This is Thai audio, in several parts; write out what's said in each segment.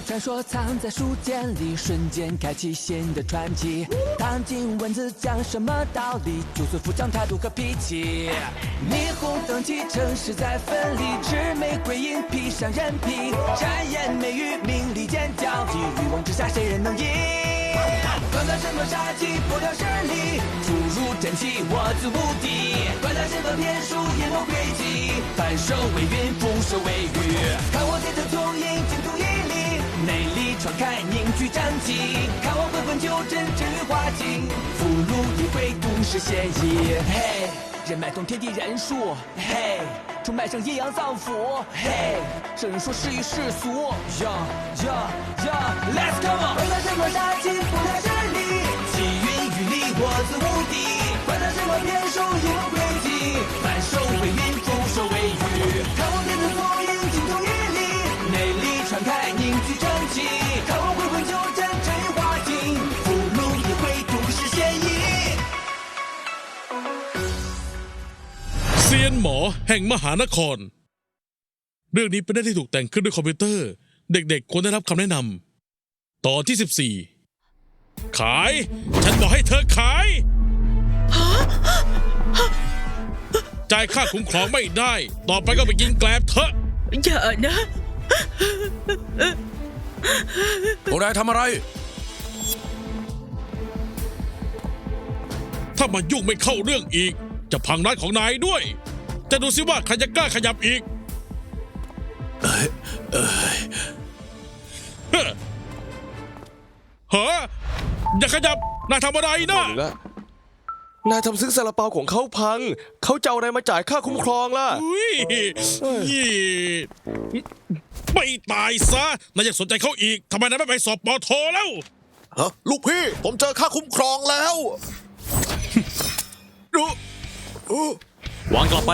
传说藏在书简里，瞬间开启新的传奇。唐今文字讲什么道理？竹笋副将态度和脾气。霓虹灯起城市在分离，魑魅鬼影披上人皮，谗言媚语名利间交集，欲望之下谁人能赢？管他什么杀机，破掉势力，注入真气，我自无敌。管他什么骗术，阴谋诡计，反手为云，覆手为雨。看我天特聪颖，精通毅力，内力传开，凝聚战机。看我混混纠正，真与化境，俘虏一回，共识协议。嘿，人脉通天地人术，嘿，出卖上阴阳脏腑，嘿，圣人说世与世俗，呀呀呀，Let's go！管他什么杀气，不太势力，气运与力，我自无敌。管他什么骗术，阴谋 看我回魂纠正，真与化境，俘虏一回，共识协议。 เซียนหมอแห่งมหานคร เรื่องนี้เป็นเรื่องที่ถูกแต่งขึ้นด้วยคอมพิวเตอร์ เด็กๆควรได้รับคำแนะนำตอนที่ 14 ขาย ฉันบอกให้เธอขาย จ่ายค่าคุ้มครองไม่ได้ ต่อไปก็ไปกินแกลบเถอะ อย่านะ พวกนายทำอะไร ถ้ามายุ่งไม่เข้าเรื่องอีก จะพังร้านของนายด้วย จะดูสิว่าใครจะกล้าขยับอีกเฮ้อเฮ้ออย่าขยับนายทำอะไรนะหรือละ นายทำซึ้งซาลาเปาของเขาพัง เขาจะเอาอะไรมาจ่ายค่าคุ้มครองล่ะ อุ้ยนี่ไม่ตายซะนายยังสนใจเขาอีกทำไมนายไม่ไปสอบปอโทแล้วฮะลูกพี่ ผมเจอค่าคุ้มครองแล้วดูวางกลับไป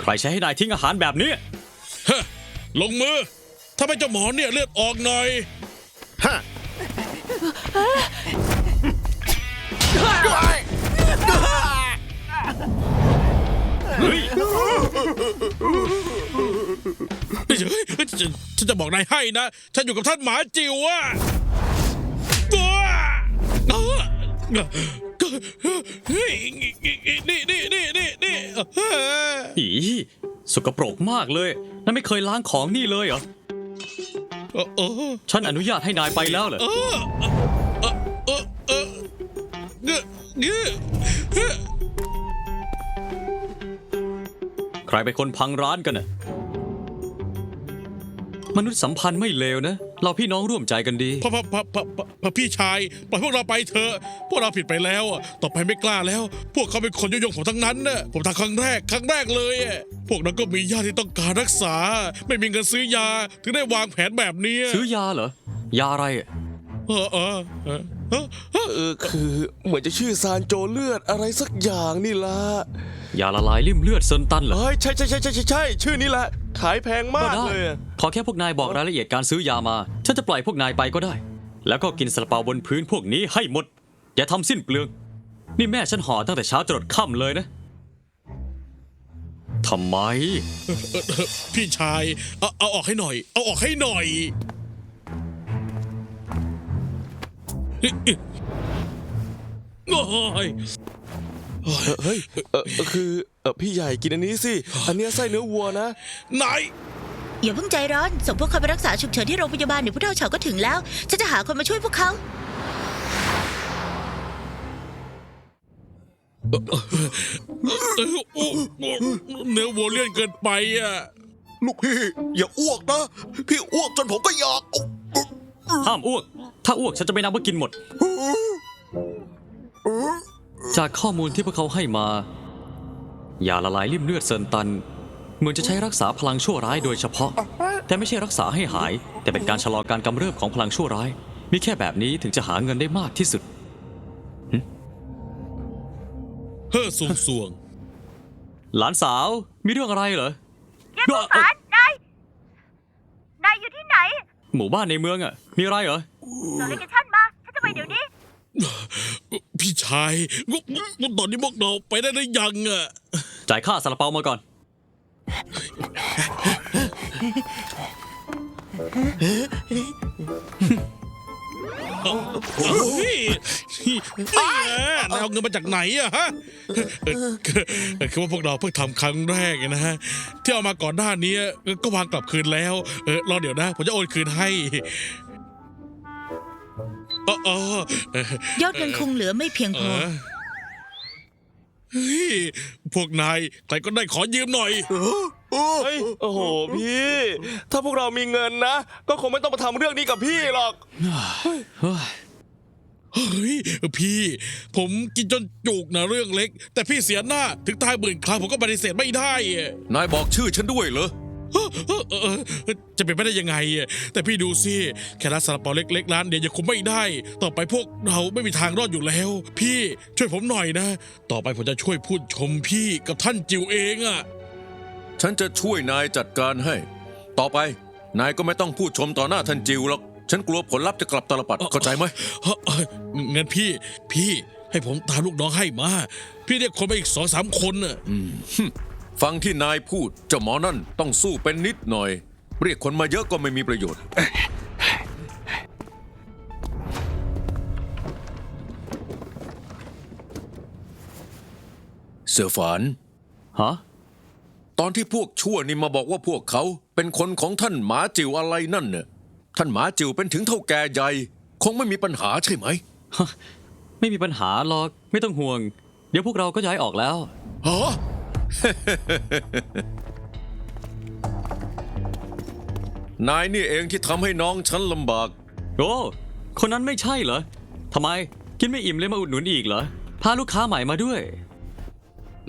ใครใช้ให้นายทิ้งอาหารแบบนี้ เฮ้อลงมือ ถ้าไม่เจ้าหมอเนี่ยเลือดออกหน่อย ฮะ เฮ้ยเฮ้ยฉันฉันจะบอกนายให้นะ ฉันอยู่กับท่านหมาจิ๋วอะตัวอะเฮ้ยนี่นี่นี่นี่นี่อีสกปรกมากเลยนั่นไม่เคยล้างของนี่เลยเหรอ เออเออฉันอนุญาตให้นายไปแล้วเหรอ เออเออเออเออเงอเงอเงอ รเป็นคนพังร้านกันน่ะ มนุษย์สัมพันธ์ไม่เลวนะ เราพี่น้องร่วมใจกันดีพ่อพ่อพ่อพ่อพ่อพี่ชายปล่อยพวกเราไปเถอะพวกเราผิดไปแล้วอะต่อไปไม่กล้าแล้ว พวกเขาเป็นคนยุยงผมทั้งนั้นน่ะผมทำครั้งแรกครั้งแรกเลยอะพวกนั้นก็มีญาติที่ต้องการรักษา ไม่มีเงินซื้อยา ถึงได้วางแผนแบบนี้ซื้อยาเหรอ ยาอะไรอะ เออเออเออ เออเออเออคือเหมือนจะชื่อซานโจเลือดอะไรสักอย่างนี่ละยาละลายริ่มเลือดเซินตันเหรอเฮ้ยใช่ใช่ใช่ใช่ใช่ใช่ชื่อนี้แหละ ขายแพงมาก็กได้เลยอะขอแค่พวกนายบอกรายละเอียดการซื้อยามา ฉันจะปล่อยพวกนายไปก็ได้ แล้วก็กินซาลาเปาบนพื้นพวกนี้ให้หมด อย่าทำสิ้นเปลือง นี่แม่ฉันห่อตั้งแต่เช้าจรดค่ำเลยนะทำไม พี่ชาย เอาเอาออกให้หน่อย เอาออกให้หน่อย โอ้ยเอเฮ้ยเออเอคือเออพี่ใหญ่กินอันนี้สิ อันเนี้ยไส้เนื้อวัวนะ นายอย่าเพิ่งใจร้อน ส่งพวกเขาไปรักษาฉุกเฉินที่โรงพยาบาลเดี๋ยวผู้เฒ่าเฉาก็ถึงแล้ว ฉันจะหาคนมาช่วยพวกเขา เออโอ้โอ้เนื้อวัวเลี่ยนเกินไปอะ ลูกพี่ อย่าอ้วกนะ พี่อ้วกจนผมก็อยาก ห้ามอ้วก ถ้าอ้วกฉันจะไม่นับว่ากินหมด จากข้อมูลที่พวกเขาให้มา ยาละลายริ่มเลือดเซินตัน เหมือนจะใช้รักษาพลังชั่วร้ายโดยเฉพาะ แต่ไม่ใช่รักษาให้หาย แต่เป็นการชะลอการกำเริบของพลังชั่วร้าย มีแค่แบบนี้ถึงจะหาเงินได้มากที่สุด เฮ้อสวงสวง หลานสาวมีเรื่องอะไรเหรอเยี่ยมผ่านนายนายอยู่ที่ไหน หมู่บ้านในเมืองอะ มีอะไรเหรอส่งโลเคชั่นมา ฉันจะไปเดี๋ยวนี้ พี่ชายงงตอนนี้พวกเราไปได้หรือยังอะ จ่ายค่าซาลาเปามาก่อน โอ้ยนี่แหละนายเอาเงินมาจากไหนอะฮะเออคือเออคือว่าพวกเราเพิ่งทำครั้งแรกนะฮะ ที่เอามาก่อนหน้านี้ก็วางกลับคืนแล้ว เออรอเดี๋ยวนะ ผมจะโอนคืนให้อ๋ออ๋อเออยอดเงินคงเหลือไม่เพียงเอพออเฮ้ยพวกนายใครก็ได้ขอยืมหน่อย เฮ้ยโอ้โหพี่ ถ้าพวกเรามีเงินนะ ก็คงไม่ต้องมาทำเรื่องนี้กับพี่หรอก เฮ้ยเฮ้ยพี่ ผมกินจนจุกนะเรื่องเล็ก แต่พี่เสียหน้าถึงตายหมื่นครั้งผมก็ปฏิเสธไม่ได้อะนายบอกชื่อฉันด้วยเหรอ เออเออเออเออจะเป็นไปได้ยังไงอะแต่พี่ดูสิแค่ร้านซาลาเปาเล็กๆร้านเดียวยังคุมไม่ได้ ต่อไปพวกเราไม่มีทางรอดอยู่แล้ว พี่ช่วยผมหน่อยนะ ต่อไปผมจะช่วยพูดชมพี่กับท่านจิวเองอะ ฉันจะช่วยนายจัดการให้ ต่อไป นายก็ไม่ต้องพูดชมต่อหน้าท่านจิวหรอก ฉันกลัวผลลัพธ์จะกลับตาลปัดเข้าใจไหมเฮ้ยเฮ้ยงั้นพี่พี่ให้ผมตามลูกน้องให้มา พี่เรียกคนมาอีกสองสามคนน่ะฟังที่นายพูดเจ้าหมอนั่นต้องสู้เป็นนิดหน่อย เรียกคนมาเยอะก็ไม่มีประโยชน์ เสือฝานฮะ ตอนที่พวกชั่วนี่มาบอกว่าพวกเขาเป็นคนของท่านหมาจิ๋วอะไรนั่นเนี่ยท่านหมาจิ๋วเป็นถึงเท่าแก่ใหญ่คงไม่มีปัญหาใช่ไหมไม่มีปัญหาหรอกไม่ต้องห่วง เดี๋ยวพวกเราก็ย้ายออกแล้ว ฮะ นายนี่เองที่ทำให้น้องฉันลำบาก โอ้คนนั้นไม่ใช่เหรอทำไมกินไม่อิ่มเลยมาอุดหนุนอีกเหรอพาลูกค้าใหม่มาด้วย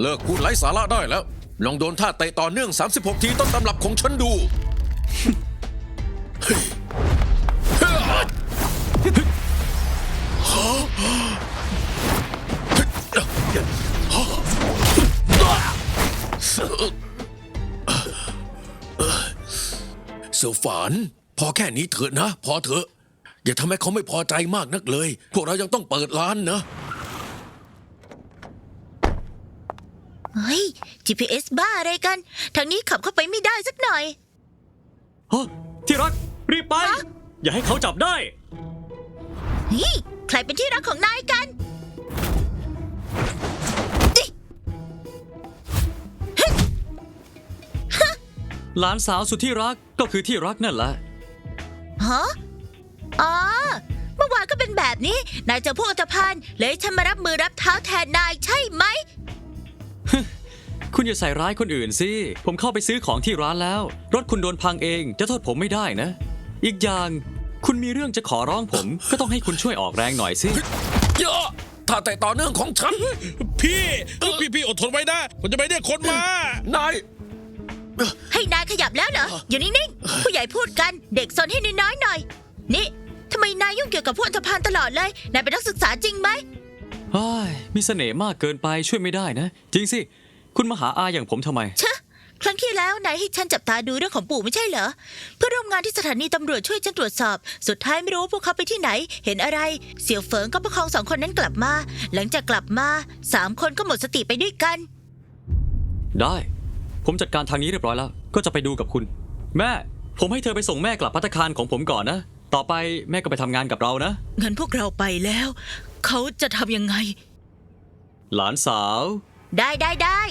เลิกพูดไร้สาระได้แล้ว ลองโดนท่าเตะต่อเนื่อง 36 ทีต้นตำรับของฉันดูเสือฝานพอแค่นี้เถอะนะ พอเถอะ อย่าทำให้เขาไม่พอใจมากนักเลย พวกเรายังต้องเปิดร้านนะ เฮ้ย GPS บ้าอะไรกัน ทางนี้ขับเข้าไปไม่ได้สักหน่อย ฮะที่รัก รีบไป อย่าให้เขาจับได้ นี่ใครเป็นที่รักของนายกันจิหลานสาวสุดที่รักก็คือที่รักนั่นแหละ ฮะอ๋อ เมื่อวานก็เป็นแบบนี้ นายเจอพวกอันธพาลเลยให้ฉันมารับมือรับเท้าแทนนายใช่ไหม คุณอย่าใส่ร้ายคนอื่นสิ ผมเข้าไปซื้อของที่ร้านแล้ว รถคุณโดนพังเอง จะโทษผมไม่ได้นะ อีกอย่าง คุณมีเรื่องจะขอร้องผม ก็ต้องให้คุณช่วยออกแรงหน่อยสิ เยอะถ้าแต่ต่อเนื่องของฉัน พี่พี่พี่อดทนไว้นะผมจะไปเรียกคนมา นาย ให้นายขยับแล้วเหรอ อยู่นิ่งๆ ผู้ใหญ่พูดกัน เด็กสนให้น้อยๆหน่อย นี่ทำไมนายยุ่งเกี่ยวกับพวกอันธพาลตลอดเลย นายเป็นนักศึกษาจริงไหมเฮ้ยมีเสน่ห์มากเกินไปช่วยไม่ได้นะ จริงสิ คุณมาหาอาอย่างผมทำไม ชะ ครั้งที่แล้วนายให้ฉันจับตาดูเรื่องของปู่ไม่ใช่เหรอ เพื่อนร่วมงานที่สถานีตำรวจช่วยฉันตรวจสอบ สุดท้ายไม่รู้ว่าพวกเขาไปที่ไหน เห็นอะไร เสี่ยวเฟิงก็ประคองสองคนนั้นกลับมา หลังจากกลับมาสามคนก็หมดสติไปด้วยกัน ได้ ผมจัดการทางนี้เรียบร้อยแล้ว ก็จะไปดูกับคุณ แม่ ผมให้เธอไปส่งแม่กลับพัตตาคารของผมก่อนนะ ต่อไปแม่ก็ไปทำงานกับเรานะ งั้นพวกเราไปแล้ว เขาจะทำยังไง หลานสาว ได้ได้ได้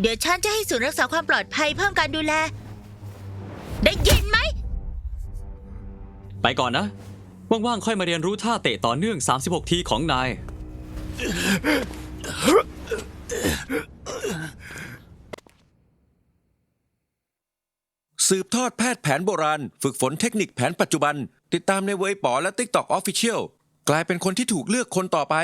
เดี๋ยวฉันจะให้ศูนย์รักษาความปลอดภัยเพิ่มการดูแล ได้ยินไหม ไปก่อนนะ ว่างๆ ค่อยมาเรียนรู้ท่าเตะต่อเนื่อง 36 ทีของนาย สืบทอดแพทย์แผนโบราณ ฝึกฝนเทคนิคแผนปัจจุบัน ติดตามในเว็บป๋อและ TikTok Official กลายเป็นคนที่ถูกเลือกคนต่อไป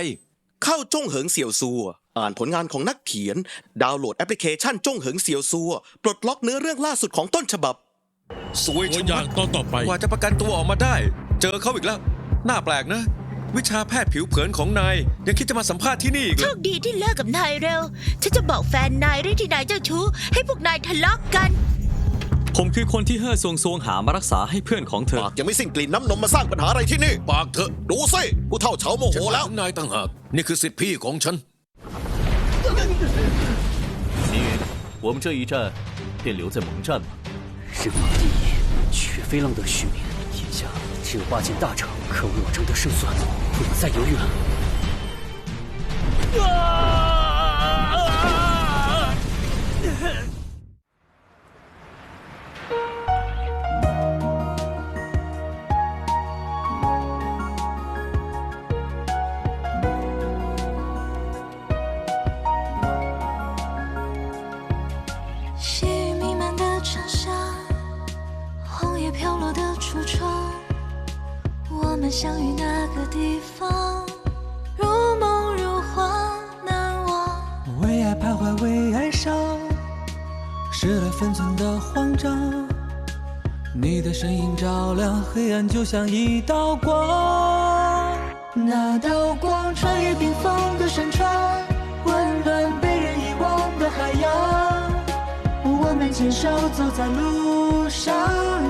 เข้าจ้งเหิงเสี่ยวซัว อ่านผลงานของนักเขียน ดาวน์โหลดแอปพลิเคชันจ้งเหิงเสี่ยวซัว ปลดล็อกเนื้อเรื่องล่าสุดของต้นฉบับ สวยโอ้ชะยอมัย่างดตอนต่อไป กว่าจะประกันตัวออกมาได้ เจอเขาอีกแล้ว น่าแปลกนะ วิชาแพทย์ผิวเผินของนาย ยังคิดจะมาสัมภาษณ์ที่นี่อีกเหโชรอคดีที่เลิกกับนายเร็ว ฉันจะบอกแฟนนายเรื่องที่นายเจ้าชู้ ให้พวกนายทะเลาะกกัน ผมคือคนที่เฮ่อซวงซวงหามารักษาให้เพื่อนของเธอ ปากยังไม่สิ้นกลิ่นน้ำนมมาสร้างปัญหาอะไรที่นี่ ปากเถอะดูสิผู้เท่าเฉาโมโหฉันแล้ว ถามนายต่างหาก นี่คือสิทธิพี่ของฉัน 我们这一战便留在盟战吧。人马第一，绝非浪得虚名。眼下只有八件大成，可为我争得胜算，不能再犹豫了。细相遇那个地方，如梦如幻，难忘。为爱徘徊，为爱伤，失了分寸的慌张。你的身影照亮黑暗，就像一道光。那道光穿越冰封的山川，温暖被人遗忘的海洋。我们牵手走在路上。